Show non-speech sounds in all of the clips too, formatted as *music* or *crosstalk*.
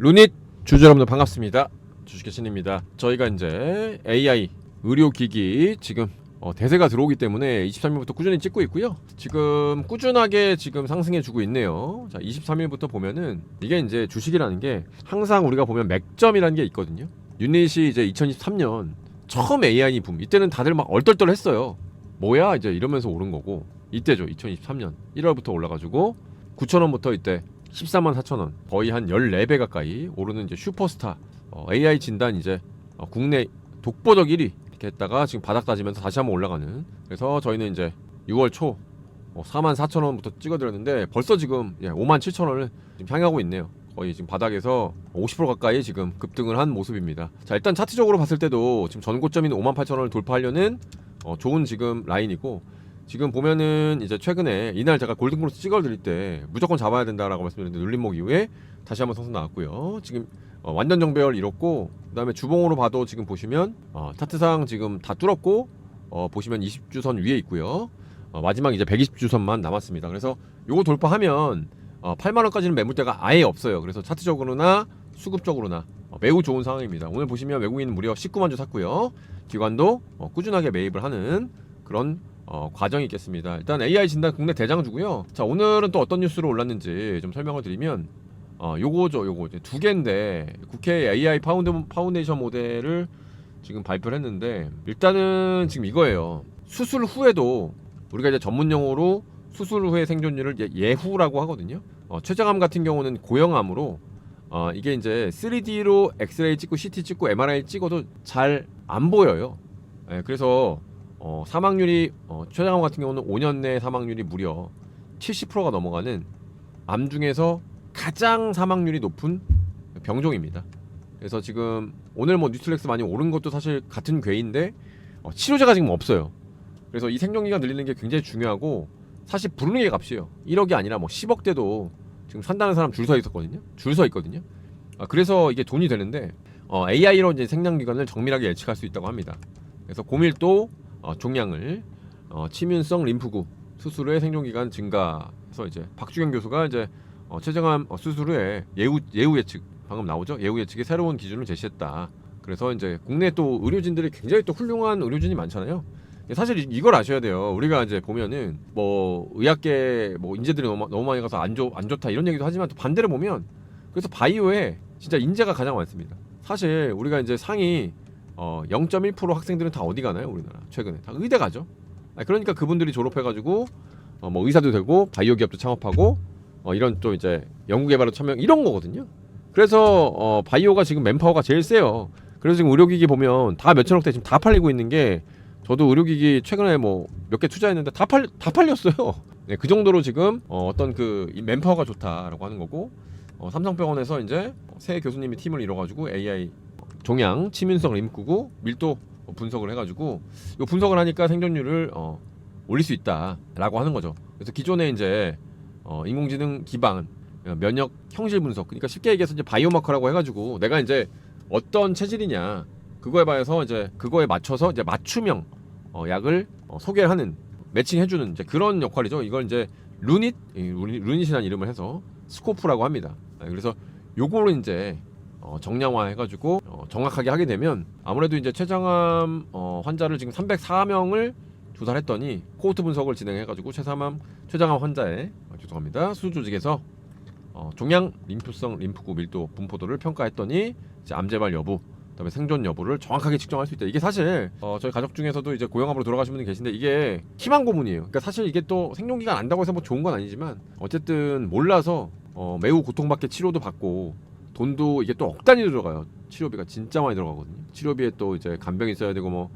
루닛 주주 여러분들 반갑습니다. 주식의 신입니다. 저희가 이제 AI 의료기기 지금 어, 대세가 들어오기 때문에 23일부터 꾸준히 찍고 있고요. 지금 꾸준하게 지금 상승해 주고 있네요. 자, 23일부터 보면은 이게 이제 주식이라는 게 항상 우리가 보면 맥점이라는 게 있거든요. 유닛이 이제 2023년 처음 AI 붐 이때는 다들 막 얼떨떨했어요. 뭐야 이제 이러면서 오른 거고 이때죠 2023년 1월부터 올라가지고 9,000원부터 이때 14만 4천 원. 거의 한 14배 가까이 오르는 이제 슈퍼스타 어, AI 진단 이제 어, 국내 독보적 1위 이렇게 했다가 지금 바닥 다지면서 다시 한번 올라가는. 그래서 저희는 이제 6월 초 어, 4만 4천 원부터 찍어드렸는데 벌써 지금 예, 5만 7천 원을 지금 향하고 있네요. 거의 지금 바닥에서 50% 가까이 지금 급등을 한 모습입니다. 자 일단 차트적으로 봤을 때도 지금 전고점인 5만 8천 원을 돌파하려는 어, 좋은 지금 라인이고 지금 보면은 이제 최근에 이날 제가 골든크로스 찍어드릴 때 무조건 잡아야 된다라고 말씀드렸는데 눌림목 이후에 다시 한번 선수 나왔고요. 지금 어, 완전 정배열 이뤘고 그다음에 주봉으로 봐도 지금 보시면 어, 차트상 지금 다 뚫었고 어, 보시면 20주선 위에 있고요. 어, 마지막 이제 120주선만 남았습니다. 그래서 요거 돌파하면 어, 8만 원까지는 매물대가 아예 없어요. 그래서 차트적으로나 수급적으로나 어, 매우 좋은 상황입니다. 오늘 보시면 외국인 무려 19만 주 샀고요. 기관도 어, 꾸준하게 매입을 하는 그런 어, 과정이 있겠습니다. 일단 AI 진단 국내 대장주고요. 자 오늘은 또 어떤 뉴스로 올랐는지 좀 설명을 드리면 어, 요거죠, 요거 이제 두 개인데 국회 AI 파운드 파운데이션 모델을 지금 발표를 했는데 일단은 지금 이거예요. 수술 후에도 우리가 이제 전문 용어로 수술 후의 생존율을 예- 예후라고 하거든요. 어, 췌장암 같은 경우는 고형암으로 어, 이게 이제 3D로 엑스레이 찍고 CT 찍고 MRI 찍어도 잘 안 보여요. 예, 그래서 어, 사망률이 어, 췌장암 같은 경우는 5년 내 사망률이 무려 70%가 넘어가는 암 중에서 가장 사망률이 높은 병종입니다. 그래서 지금 오늘 뭐 뉴트렉스 많이 오른 것도 사실 같은 궤인데 어, 치료제가 지금 없어요. 그래서 이 생존기간 늘리는 게 굉장히 중요하고 사실 부르는 게 값이에요. 1억이 아니라 뭐 10억대도 지금 산다는 사람 줄 서 있었거든요. 줄 서 있거든요. 아, 그래서 이게 돈이 되는데 어, AI로 이제 생명기간을 정밀하게 예측할 수 있다고 합니다. 그래서 고밀도 어, 종양을 어, 치민성 림프구 수술 후에 생존기간 증가해서 이제 박주경 교수가 이제 어, 최정암 어, 수술 후에 예후 예후 예측 방금 나오죠 예후 예측의 새로운 기준을 제시했다. 그래서 이제 국내 또 의료진들이 굉장히 또 훌륭한 의료진이 많잖아요. 사실 이- 이걸 아셔야 돼요. 우리가 이제 보면은 뭐 의학계 뭐 인재들이 너무, 너무 많이 가서 안, 좋, 안 좋다 이런 얘기도 하지만 또 반대로 보면 그래서 바이오에 진짜 인재가 가장 많습니다. 사실 우리가 이제 상위 어, 0.1% 학생들은 다 어디 가나요? 우리나라 최근에 다 의대 가죠. 아, 그러니까 그분들이 졸업해가지고 어, 뭐 의사도 되고 바이오 기업도 창업하고 어, 이런 또 이제 연구개발에 참여 이런 거거든요. 그래서 어, 바이오가 지금 맨파워가 제일 세요. 그래서 지금 의료기기 보면 다 몇천억대 지금 다 팔리고 있는 게 저도 의료기기 최근에 뭐 몇 개 투자했는데 다 팔 다 팔렸어요. *laughs* 네, 그 정도로 지금 어, 어떤 그이 맨파워가 좋다라고 하는 거고 어, 삼성병원에서 이제 새 교수님이 팀을 이뤄가지고 AI 종양 치민성 림프구 밀도 분석을 해가지고 이 분석을 하니까 생존율을 어, 올릴 수 있다라고 하는 거죠. 그래서 기존에 이제 어, 인공지능 기반 어, 면역 형질 분석 그러니까 쉽게 얘기해서 이제 바이오마커라고 해가지고 내가 이제 어떤 체질이냐 그거에 봐서 이제 그거에 맞춰서 이제 맞춤형 어, 약을 어, 소개하는 매칭해주는 이제 그런 역할이죠. 이걸 이제 루닛- 루닛이라는 이름을 해서 스코프라고 합니다. 네, 그래서 요거를 이제 어, 정량화해가지고 어, 정확하게 하게 되면 아무래도 이제 췌장암 어, 환자를 지금 304명을 조사를 했더니 코호트 분석을 진행해가지고 췌장암 췌장암 환자의 어, 죄송합니다 수술 조직에서 어, 종양 림프성 림프구 밀도 분포도를 평가했더니 이제 암 재발 여부 그다음에 생존 여부를 정확하게 측정할 수 있다. 이게 사실 어, 저희 가족 중에서도 이제 고형암으로 돌아가신 분이 계신데 이게 희망 고문이에요. 그러니까 사실 이게 또 생존 기간 안다고 해서 뭐 좋은 건 아니지만 어쨌든 몰라서 어, 매우 고통받게 치료도 받고 돈도 이게 또 억 단위 들어가요. 치료비가 진짜 많이 들어가거든요. 치료비에 또 이제 간병 있어야 되고 뭐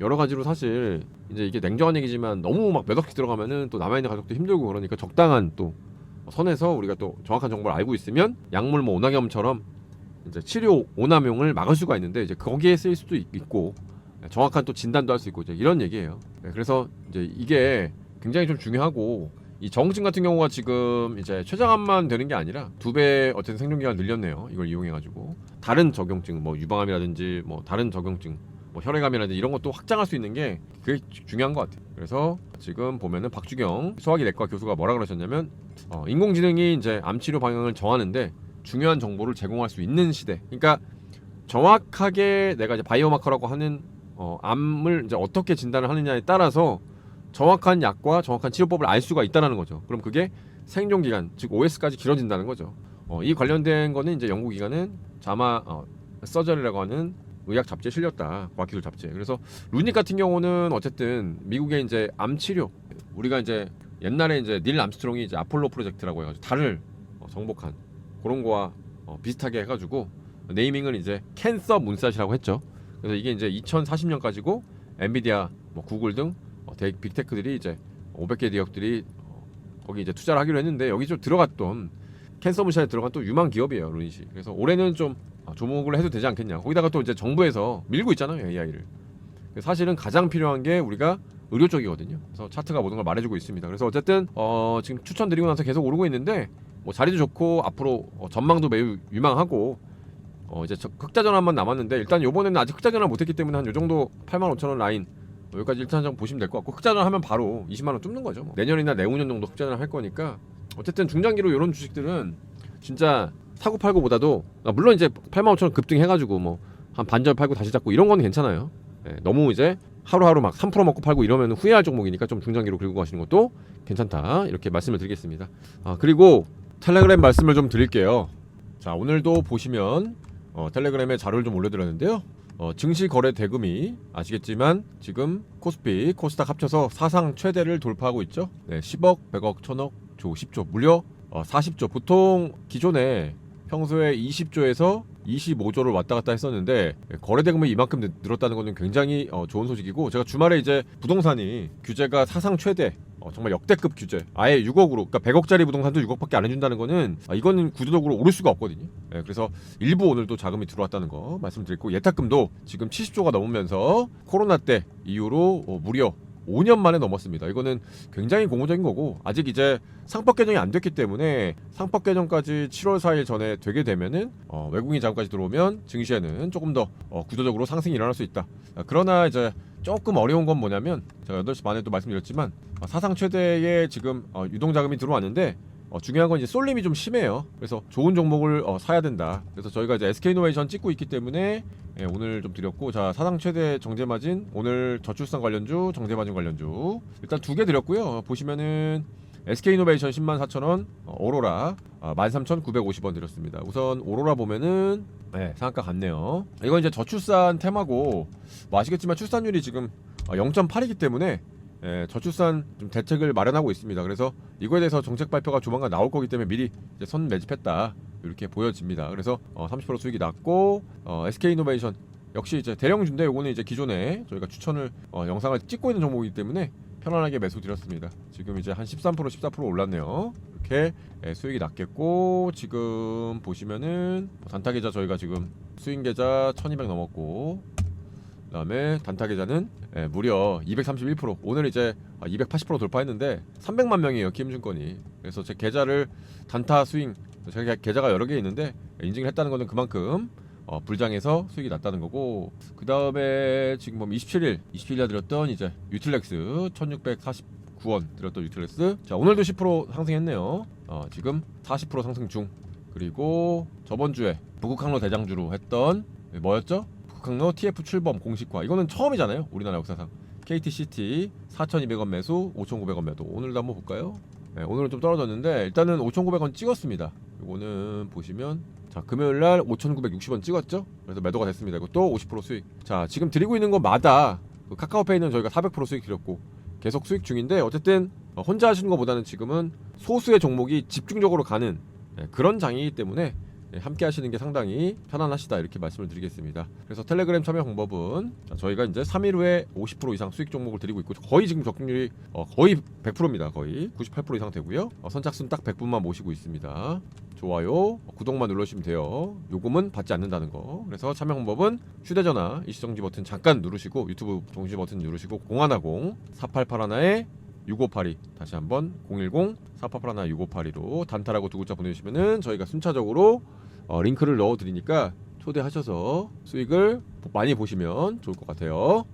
여러 가지로 사실 이제 이게 냉정한 얘기지만 너무 막 몇 억씩 들어가면은 또 남아 있는 가족도 힘들고 그러니까 적당한 또 선에서 우리가 또 정확한 정보를 알고 있으면 약물 뭐 오나겸처럼 이제 치료 오남용을 막을 수가 있는데 이제 거기에 쓰일 수도 있- 있고 정확한 또 진단도 할 수 있고 이제 이런 얘기예요. 네, 그래서 이제 이게 굉장히 좀 중요하고 이 정증 같은 경우가 지금 이제 췌장암만 되는 게 아니라 두 배 어쨌든 생존기간 늘렸네요. 이걸 이용해 가지고 다른 적용증 뭐 유방암이라든지 뭐 다른 적용증 뭐 혈액암이라든지 이런 것도 확장할 수 있는 게 그게 주- 중요한 것 같아요. 그래서 지금 보면은 박주경 소화기 내과 교수가 뭐라 그러셨냐면 어, 인공지능이 이제 암 치료 방향을 정하는데 중요한 정보를 제공할 수 있는 시대. 그러니까 정확하게 내가 이제 바이오마커라고 하는 어, 암을 이제 어떻게 진단을 하느냐에 따라서 정확한 약과 정확한 치료법을 알 수가 있다는 거죠. 그럼 그게 생존 기간, 즉 OS까지 길어진다는 거죠. 어, 이 관련된 거는 이제 연구 기관은 자마 어, 서저리라고 하는 의학 잡지에 실렸다. 과학기술 잡지에. 그래서 루닉 같은 경우는 어쨌든 미국의 이제 암 치료 우리가 이제 옛날에 이제 닐 암스트롱이 이제 아폴로 프로젝트라고 해가지고 달을 어, 정복한 그런 거와 어, 비슷하게 해가지고 네이밍을 이제 캔서 문샷이라고 했죠. 그래서 이게 이제 2040년까지고 엔비디아, 뭐 구글 등 어, 대- 빅테크들이 이제 500개 기업들이 어, 거기 이제 투자를 하기로 했는데 여기 좀 들어갔던 캔서 문샷에 들어간 또 유망 기업이에요 루닛이. 그래서 올해는 좀 아, 조목을 해도 되지 않겠냐. 거기다가 또 이제 정부에서 밀고 있잖아요 AI를. 사실은 가장 필요한 게 우리가 의료 쪽이거든요. 그래서 차트가 모든 걸 말해주고 있습니다. 그래서 어쨌든 어, 지금 추천드리고 나서 계속 오르고 있는데 뭐 자리도 좋고 앞으로 어, 전망도 매우 유망하고 어, 이제 저- 흑자 전환만 남았는데 일단 요번에는 아직 흑자 전환 못했기 때문에 한 요 정도 8만 5천 원 라인 어, 여기까지 일단 좀 보시면 될 것 같고 흑자 전환하면 바로 20만 원 뚫는 거죠. 뭐. 내년이나 내후년 정도 흑자 전환 할 거니까 어쨌든 중장기로 이런 주식들은 진짜 사고 팔고 보다도 아, 물론 이제 8만 5천 원 급등해가지고 뭐 한 반절 팔고 다시 잡고 이런 건 괜찮아요. 예, 너무 이제 하루하루 막 3% 먹고 팔고 이러면 후회할 종목이니까 좀 중장기로 긁고 가시는 것도 괜찮다 이렇게 말씀을 드리겠습니다. 아 그리고 텔레그램 말씀을 좀 드릴게요. 자 오늘도 보시면 어, 텔레그램에 자료를 좀 올려드렸는데요. 어, 증시 거래 대금이 아시겠지만 지금 코스피, 코스닥 합쳐서 사상 최대를 돌파하고 있죠. 네, 10억, 100억, 1000억, 조 10조, 무려 어, 40조. 보통 기존에 평소에 20조에서 25조를 왔다 갔다 했었는데 예, 거래 대금이 이만큼 늘- 늘었다는 것은 굉장히 어, 좋은 소식이고 제가 주말에 이제 부동산이 규제가 사상 최대 어, 정말 역대급 규제 아예 6억으로 그러니까 100억짜리 부동산도 6억밖에 안 해준다는 거는 아, 이거는 구조적으로 오를 수가 없거든요 예, 그래서 일부 오늘도 자금이 들어왔다는 거 말씀드리고 예탁금도 지금 70조가 넘으면서 코로나 때 이후로 어, 무려 5년 만에 넘었습니다. 이거는 굉장히 고무적인 거고 아직 이제 상법 개정이 안 됐기 때문에 상법 개정까지 7월 4일 전에 되게 되면은 어, 외국인 자금까지 들어오면 증시에는 조금 더 어, 구조적으로 상승이 일어날 수 있다. 아, 그러나 이제 조금 어려운 건 뭐냐면 제가 8시 반에도 말씀드렸지만 어, 사상 최대의 지금 어, 유동 자금이 들어왔는데 어, 중요한 건 이제 쏠림이 좀 심해요. 그래서 좋은 종목을 어, 사야 된다. 그래서 저희가 이제 SK이노베이션 찍고 있기 때문에 예, 오늘 좀 드렸고 자 사상 최대 정제 마진 오늘 저출산 관련주 정제 마진 관련주 일단 두 개 드렸고요. 보시면은 SK이노베이션 10만 4천 원, 어, 오로라 아, 13,950원 드렸습니다. 우선 오로라 보면은 네, 상한가 같네요. 이건 이제 저출산 테마고 뭐 아시겠지만 출산율이 지금 어, 0.8이기 때문에 예, 저출산 좀 대책을 마련하고 있습니다. 그래서 이거에 대해서 정책 발표가 조만간 나올 거기 때문에 미리 선 매집했다 이렇게 보여집니다. 그래서 어, 30% 수익이 났고 어, SK이노베이션 역시 이제 대령주인데 요거는 이제 기존에 저희가 추천을 어, 영상을 찍고 있는 종목이기 때문에 편안하게 매수 드렸습니다. 지금 이제 한 13% 14% 올랐네요. 이렇게 예, 수익이 났겠고 지금 보시면은 뭐 단타 계좌 저희가 지금 수익 계좌 1200 넘었고 그다음에 단타 계좌는 예, 무려 231% 오늘 이제 280% 돌파했는데 300만 명이에요 키움증권이 그래서 제 계좌를 단타 스윙 제가 계좌가 여러 개 있는데 인증을 했다는 거는 그만큼 어, 불장해서 수익이 났다는 거고 그 다음에 지금 보면 27일 27일에 드렸던 이제 유틸렉스 1649원 드렸던 유틸렉스. 자 오늘도 10% 상승했네요. 어, 지금 40% 상승 중. 그리고 저번 주에 북극항로 대장주로 했던 뭐였죠? 북극항로 TF 출범 공식화. 이거는 처음이잖아요 우리나라 역사상. KTCT 4,200원 매수 5,900원 매도. 오늘도 한번 볼까요? 네, 오늘은 좀 떨어졌는데 일단은 5,900원 찍었습니다 이거는 보시면 자 금요일 날 5,960원 찍었죠? 그래서 매도가 됐습니다. 이것도 50% 수익. 자 지금 드리고 있는 것마다 그 카카오페이는 저희가 400% 수익 드렸고 계속 수익 중인데 어쨌든 어, 혼자 하시는 것보다는 지금은 소수의 종목이 집중적으로 가는 예, 그런 장이기 때문에 예, 함께 하시는 게 상당히 편안하시다 이렇게 말씀을 드리겠습니다. 그래서 텔레그램 참여 방법은 자, 저희가 이제 3일 후에 50% 이상 수익 종목을 드리고 있고 거의 지금 적중률이 어, 거의 100%입니다. 거의 98% 이상 되고요. 어, 선착순 딱 100분만 모시고 있습니다. 좋아요, 어, 구독만 눌러주시면 돼요. 요금은 받지 않는다는 거. 그래서 참여 방법은 휴대전화 이시정지 버튼 잠깐 누르시고 유튜브 동시 버튼 누르시고 0110 4881에 6582 다시 한번 010 4881 6582로 단타라고 두 글자 보내주시면은 저희가 순차적으로 어, 링크를 넣어드리니까 초대하셔서 수익을 많이 보시면 좋을 것 같아요.